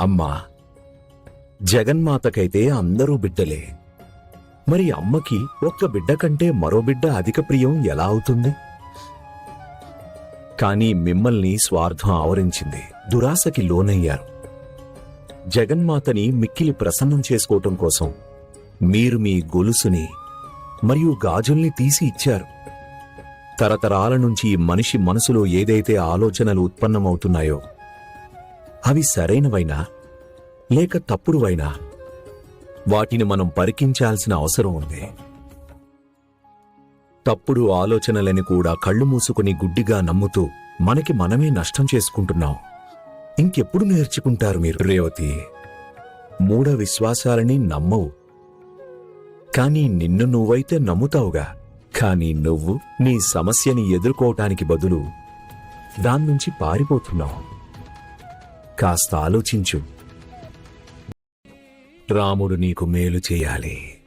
అమ్మా జగన్మాతకైతే అందరూ బిడ్డలే. మరి అమ్మకి ఒక్క బిడ్డ కంటే మరో బిడ్డ అధిక ప్రియం ఎలా అవుతుంది? కానీ మిమ్మల్ని స్వార్థం ఆవరించింది దురాశకి లోనయ్యారు. జగన్మాతని మిక్కిలి ప్రసన్నం చేసుకోవటం కోసం మీరు మీ గొలుసుని మరియు గాజుల్ని తీసి ఇచ్చారు. తరతరాల నుంచి మనిషి మనసులో ఏదైతే ఆలోచనలు ఉత్పన్నమవుతున్నాయో అవి సరైనవైనా లేక తప్పుడువైనా వాటిని మనం పరికించాల్సిన అవసరం ఉంది. తప్పుడు ఆలోచనలని కూడా కళ్ళు మూసుకుని గుడ్డిగా నమ్ముతూ మనకి మనమే నష్టం చేసుకుంటున్నాం. ఇంకెప్పుడు నేర్చుకుంటారు మీరు? రేవతి మూఢ విశ్వాసాలని నమ్మవు. కానీ నిన్ను నువ్వైతే నమ్ముతావుగా? కానీ నువ్వు నీ సమస్యని ఎదుర్కోవటానికి బదులు దాన్నుంచి పారిపోతున్నావు. కాస్త ఆలోచించు. రాముడు నీకు మేలు చేయాలి.